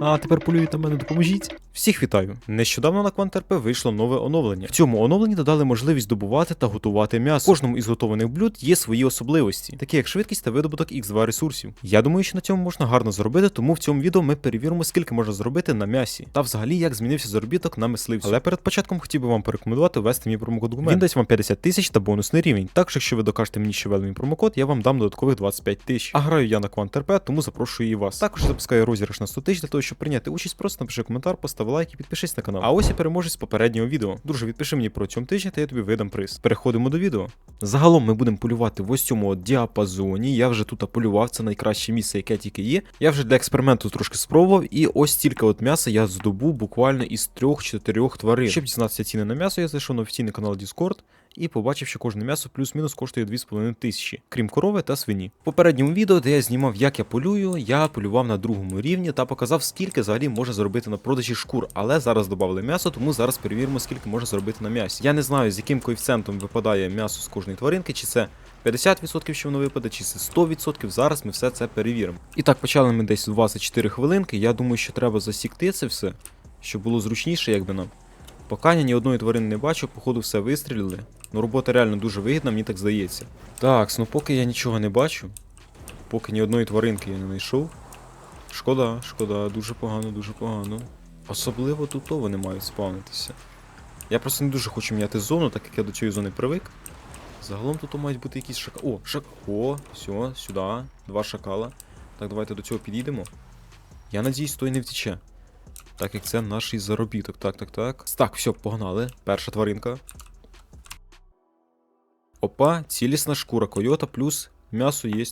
А тепер полюють на мене, допоможіть. Всіх вітаю. Нещодавно на QuantRP вийшло нове оновлення. В цьому оновленні додали можливість добувати та готувати м'ясо. Кожному із готованих блюд є свої особливості, такі як швидкість та видобуток X2 ресурсів. Я думаю, що на цьому можна гарно заробити, тому в цьому відео ми перевіримо, скільки можна зробити на м'ясі, та взагалі як змінився заробіток на мисливцю. Але перед початком хотів би вам порекомендувати ввести мій промокод Гумен. Він дасть вам 50 тисяч та бонусний рівень. Також, якщо ви докажете мені, що ввели мій промокод, я вам дам додаткових 25 тисяч. А граю я на QuantRP, тому запрошую і вас. Також запускаю розіграш на 100 тисяч для того, щоб прийняти участь, просто напиши коментар, постав лайк і підпишись на канал. А ось і переможець попереднього відео. Друже, відпиши мені про цьому тижні, та я тобі видам приз. Переходимо до відео. Загалом ми будемо полювати в ось цьому діапазоні. Я вже тут полював, це найкраще місце, яке тільки є. Я вже для експерименту трошки спробував, і ось стільки от м'яса я здобув буквально із трьох-чотирьох тварин. Щоб дізнатися ціни на м'ясо, я зайшов на офіційний канал Discord і побачив, що кожне м'ясо плюс-мінус коштує 2,5 тисячі, крім корови та свині. В попередньому відео, де я знімав, як я полюю, я полював на другому рівні та показав, скільки взагалі можна зробити на продажі шкур. Але зараз додали м'ясо, тому зараз перевіримо, скільки можна зробити на м'ясі. Я не знаю, з яким коефіцієнтом випадає м'ясо з кожної тваринки, чи це 50% що воно випаде, чи це 100%, зараз ми все це перевіримо. І так, почали ми десь 24 хвилинки. Я думаю, що треба засікти це все, щоб було зручніше, якби нам. Поки я ні одної тварини не бачу, походу все вистрілили. Ну робота реально дуже вигідна, мені так здається. Так, ну поки я нічого не бачу, поки ні одної тваринки я не знайшов. Шкода, шкода, дуже погано, дуже погано. Особливо тут то вони мають спавнитися. Я просто не дуже хочу міняти зону, так як я до цієї зони привик. Загалом тут мають бути якісь шака. О, шак. О, все, сюди. Два шакала. Так, давайте до цього підійдемо. Я надіюсь, той не втіче. Так як це наш заробіток. Так, так, так. Так, все, погнали. Перша тваринка. Опа, цілісна шкура койота плюс м'ясо є.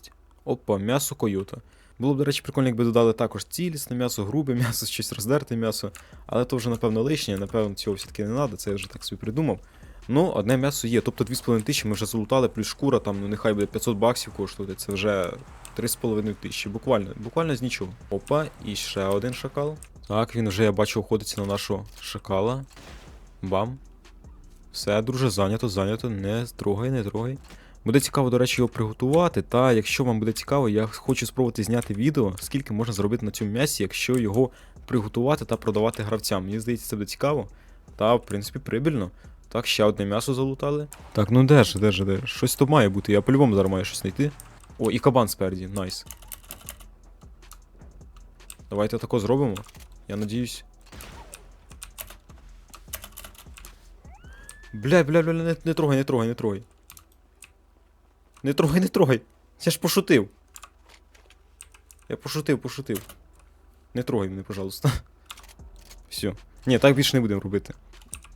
Опа, м'ясо койота. Було б, до речі, прикольно, якби додали також цілісне м'ясо, грубе м'ясо, щось роздерте м'ясо. Але то вже, напевно, лишнє, напевно, цього все-таки не треба, це я вже так собі придумав. Ну, одне м'ясо є. Тобто 2,5 тисячі ми вже залутали, плюс шкура, там, ну нехай буде 500 баксів коштувати, це вже 3,5 тисячі. Буквально, буквально з нічого. Опа, і ще один шакал. Так, він вже, я бачу, уходиться на нашого шакала. Бам. Все, друже, зайнято, зайнято. Не трогай, не трогай. Буде цікаво, до речі, його приготувати. Та якщо вам буде цікаво, я хочу спробувати зняти відео, скільки можна зробити на цьому м'ясі, якщо його приготувати та продавати гравцям. Мені здається, це буде цікаво. Та, в принципі, прибильно. Так, ще одне м'ясо залутали. Так, ну де ж, де ж, де? Щось то має бути, я по-любому зараз маю щось знайти. О, і кабан спереді, найс. Давайте тако зробимо. Я надіюсь. Бля, бля, бля, не, не трогай, не трогай, не трогай. Не трогай, не трогай. Я ж пошутив. Я пошутив, пошутив. Не трогай мене, пожалуйста. Все. Ні, так більше не будемо робити.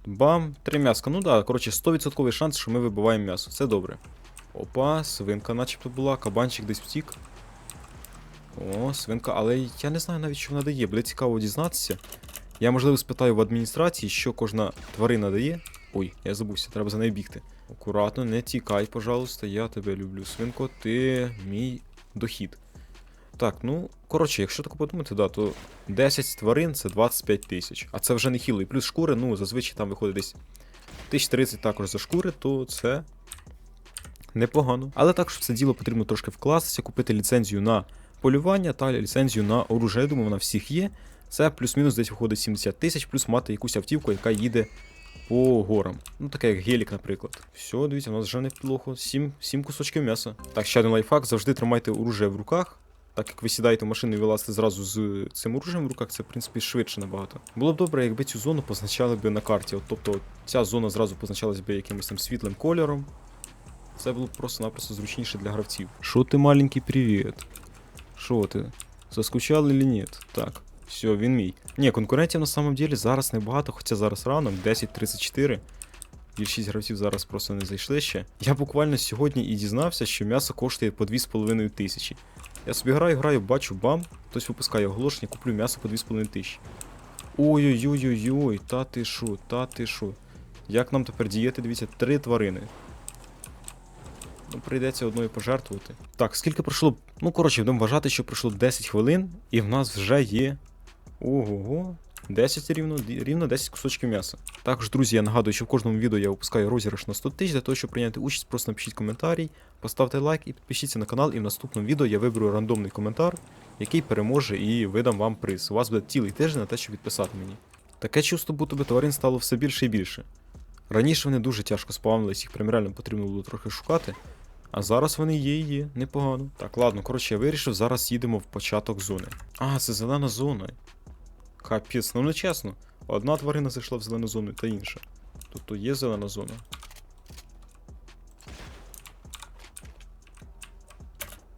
Бам, три м'яска. Ну да, коротше, 100% шанс, що ми вибиваємо м'ясо. Це добре. Опа, свинка начебто була, кабанчик десь втік. О, свинка, але я не знаю навіть, що вона дає. Буде цікаво дізнатися. Я, можливо, спитаю в адміністрації, що кожна тварина дає. Ой, я забувся, треба за нею бігти. Акуратно, не тікай, пожалуйста, я тебе люблю. Свинко, ти мій дохід. Так, ну, коротше, якщо так подумати, да, то 10 тварин це 25 тисяч. А це вже не хіло. І плюс шкури, ну, зазвичай там виходить десь 1030 також за шкури, то це непогано. Але також в це діло потрібно трошки вкластися, купити ліцензію на полювання та ліцензію на оружие. Я думаю, вона всіх є. Це плюс-мінус десь виходить 70 тисяч, плюс мати якусь автівку, яка їде по горам. Ну, таке як гелік, наприклад. Все, дивіться, у нас вже неплохо. 7, 7 кусочків м'яса. Так, ще один лайфхак, завжди тримайте оружие в руках. Так як ви сідаєте в машину і вилазите зразу з цим оружием в руках, це в принципі швидше набагато. Було б добре, якби цю зону позначали б на карті. От, тобто ця зона зразу позначалась би якимось там світлим кольором. Це було б просто-напросто зручніше для гравців. Що ти маленький привіт? Що ти? Заскучали чи ні? Так. Все, він мій. Ні, конкурентів на самом деле зараз небагато, хоча зараз рано, 10.34. Більшість гравців зараз просто не зайшли ще. Я буквально сьогодні і дізнався, що м'ясо коштує по 2,5 тисячі. Я собі граю, граю, бачу, бам, хтось випускає оголошення, куплю м'ясо по 2,5 тисячі. Ой-ой-ой-ой-ой, та ти шо, та ти шо. Як нам тепер діяти, дивіться, три тварини. Ну, прийдеться одною пожертвувати. Так, скільки пройшло. Ну, коротше, будемо вважати, що пройшло 10 хвилин, і в нас вже є. Ого-го. 10 рівно, рівно 10 кусочків м'яса. Також, друзі, я нагадую, що в кожному відео я випускаю розіграш на 100 тисяч. Для того, щоб прийняти участь, просто напишіть коментарій, поставте лайк і підпишіться на канал, і в наступному відео я виберу рандомний коментар, який переможе і видам вам приз. У вас буде цілий тиждень на те, щоб відписати мені. Таке чувство, будто тварин стало все більше і більше. Раніше вони дуже тяжко спавнились, їх прям реально потрібно було трохи шукати. А зараз вони є і є, непогано. Так, ладно, коротше, я вирішив, зараз їдемо в початок зони. А, це зелена зона. Капець, ну не чесно. Одна тварина зайшла в зелену зону, та інша. Тобто є зелена зона.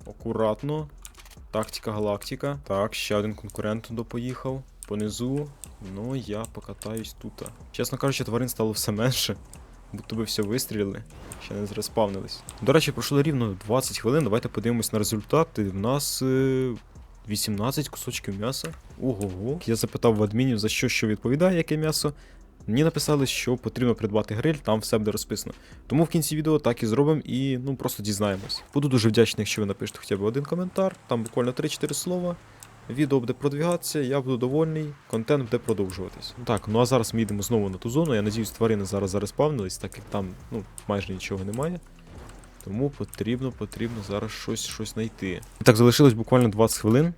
Акуратно. Тактика галактика. Так, ще один конкурент туди поїхав. Понизу. Ну, я покатаюсь тут. Чесно кажучи, тварин стало все менше. Будто би все вистрілили. Ще не зреспавнились. До речі, пройшло рівно 20 хвилин. Давайте подивимось на результати. В нас е, 18 кусочків м'яса. Ого-го. Я запитав в адмінів, за що що відповідає, яке м'ясо. Мені написали, що потрібно придбати гриль, там все буде розписано. Тому в кінці відео так і зробимо і ну просто дізнаємось. Буду дуже вдячний, якщо ви напишете хоча б один коментар, там буквально 3-4 слова. Відео буде продвігатися, я буду довольний, контент буде продовжуватись. Так, ну а зараз ми йдемо знову на ту зону. Я надіюсь, тварини зараз зареспавнились, так як там ну, майже нічого немає. Тому потрібно, потрібно зараз щось щось знайти. Так, залишилось буквально 20 хвилин.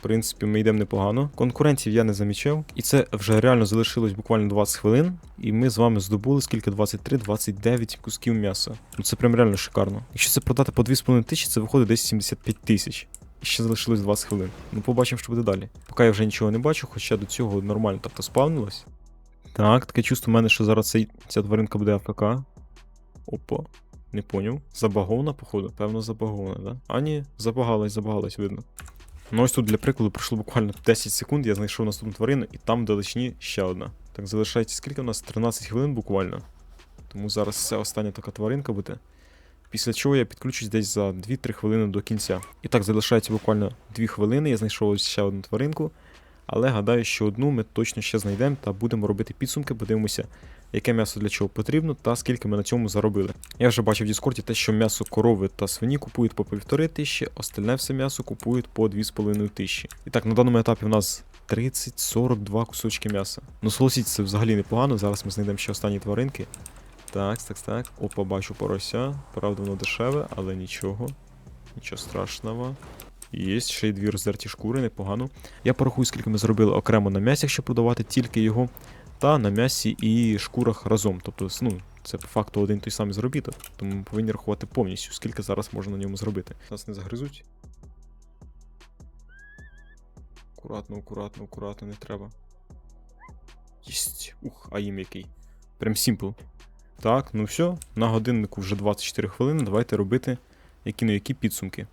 В принципі, ми йдемо непогано. Конкурентів я не замічав. І це вже реально залишилось буквально 20 хвилин. І ми з вами здобули скільки 23-29 кусків м'яса. Ну це прям реально шикарно. Якщо це продати по 2,5 тисячі, це виходить десь 75 тисяч. І ще залишилось 20 хвилин. Ну, побачимо, що буде далі. Поки я вже нічого не бачу, хоча до цього нормально так-то спавнилось. Так, таке чувство в мене, що зараз ця тваринка буде АФК. Опа. Не поняв. Забагована, походу. Певно, забагована, да? А ні, забагалась, забагалась, видно. Ну ось тут для прикладу пройшло буквально 10 секунд, я знайшов наступну тварину, і там вдалечні ще одна. Так, залишається скільки у нас? 13 хвилин буквально. Тому зараз це остання така тваринка буде. Після чого я підключусь десь за 2-3 хвилини до кінця. І так, залишається буквально 2 хвилини, я знайшов ось ще одну тваринку. Але гадаю, що одну ми точно ще знайдемо та будемо робити підсумки, подивимося, яке м'ясо для чого потрібно та скільки ми на цьому заробили. Я вже бачив в Діскорді те, що м'ясо корови та свині купують по 1,5 тисячі, остальне все м'ясо купують по 2,5 тисячі. І так, на даному етапі в нас 30-42 кусочки м'яса. Ну, согласіться, це взагалі непогано. Зараз ми знайдемо ще останні тваринки. Так, так, так. Опа, бачу порося. Правда, воно дешеве, але нічого. Нічого страшного. Є ще й дві роздерті шкури, непогано. Я порахую, скільки ми зробили окремо на м'ясі, якщо продавати тільки його, та на м'ясі і шкурах разом. Тобто, ну, це по факту один той самий заробіток. Тому ми повинні рахувати повністю, скільки зараз можна на ньому зробити. Нас не загризуть. Акуратно, акуратно, акуратно, не треба. Єсть. Ух, а їм який. Прям сімпл. Так, ну все, на годиннику вже 24 хвилини. Давайте робити які на які підсумки.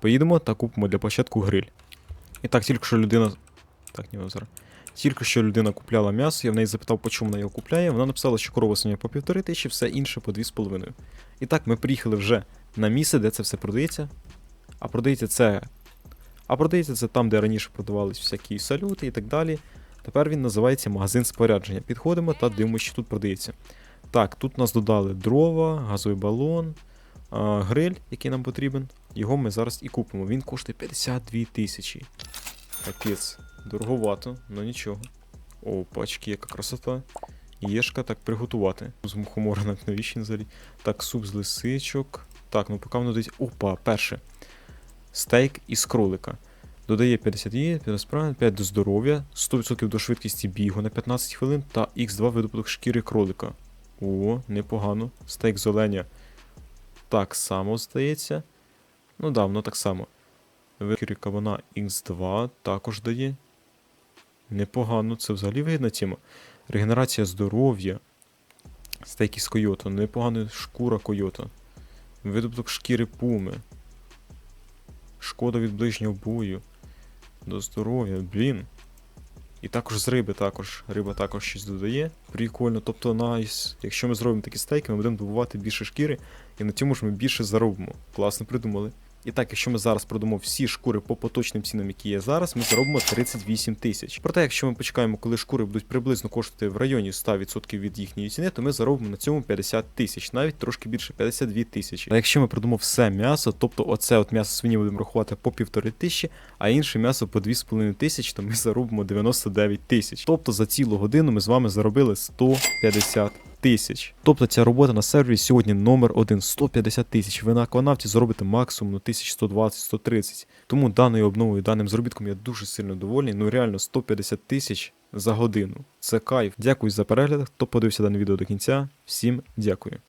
Поїдемо та купимо для початку гриль. І так, тільки що людина. Так, ні, зараз. Тільки що людина купляла м'ясо, я в неї запитав, по чому вона його купляє. Вона написала, що корова свиня по півтори тисячі, все інше по 2,5. І так, ми приїхали вже на місце, де це все продається. А продається це. А продається це там, де раніше продавались всякі салюти і так далі. Тепер він називається магазин спорядження. Підходимо та дивимося, що тут продається. Так, тут нас додали дрова, газовий балон, гриль, який нам потрібен. Його ми зараз і купимо. Він коштує 52 тисячі. Капець, дороговато, ну нічого. О, пачки, яка красота. Єшка, так приготувати. З мухомора навіть навіщо взагалі. Так, суп з лисичок. Так, ну поки воно десь. Опа, перше. Стейк із кролика. Додає 50 є, 50 5 до здоров'я, 100% до швидкості бігу на 15 хвилин та Х2 видобуток шкіри кролика. О, непогано. Стейк з оленя так само здається. Ну да, воно так само. Шкіри кабана Х2 також дає. Непогано, це взагалі вигідна тема. Регенерація здоров'я. Стейки з койота. Непогана шкура койота. Видобуток шкіри пуми. Шкода від ближнього бою. До здоров'я, блін. І також з риби також. Риба також щось додає. Прикольно. Тобто, найс. Якщо ми зробимо такі стейки, ми будемо добувати більше шкіри, і на цьому ж ми більше заробимо. Класно придумали. І так, якщо ми зараз продамо всі шкури по поточним цінам, які є зараз, ми заробимо 38 тисяч. Проте, якщо ми почекаємо, коли шкури будуть приблизно коштувати в районі 100% від їхньої ціни, то ми заробимо на цьому 50 тисяч, навіть трошки більше 52 тисячі. А якщо ми продамо все м'ясо, тобто оце от м'ясо свині будемо рахувати по півтори тисячі, а інше м'ясо по 2,5 тисячі, то ми заробимо 99 тисяч. Тобто за цілу годину ми з вами заробили 150 тисяч. Тобто ця робота на сервері сьогодні номер один 150 тисяч. Ви на акванавті зробите максимум ну, 1120-130. Тому даною обновою, даним заробітком я дуже сильно довольний. Ну реально 150 тисяч за годину. Це кайф. Дякую за перегляд. Хто подивився дане відео до кінця. Всім дякую.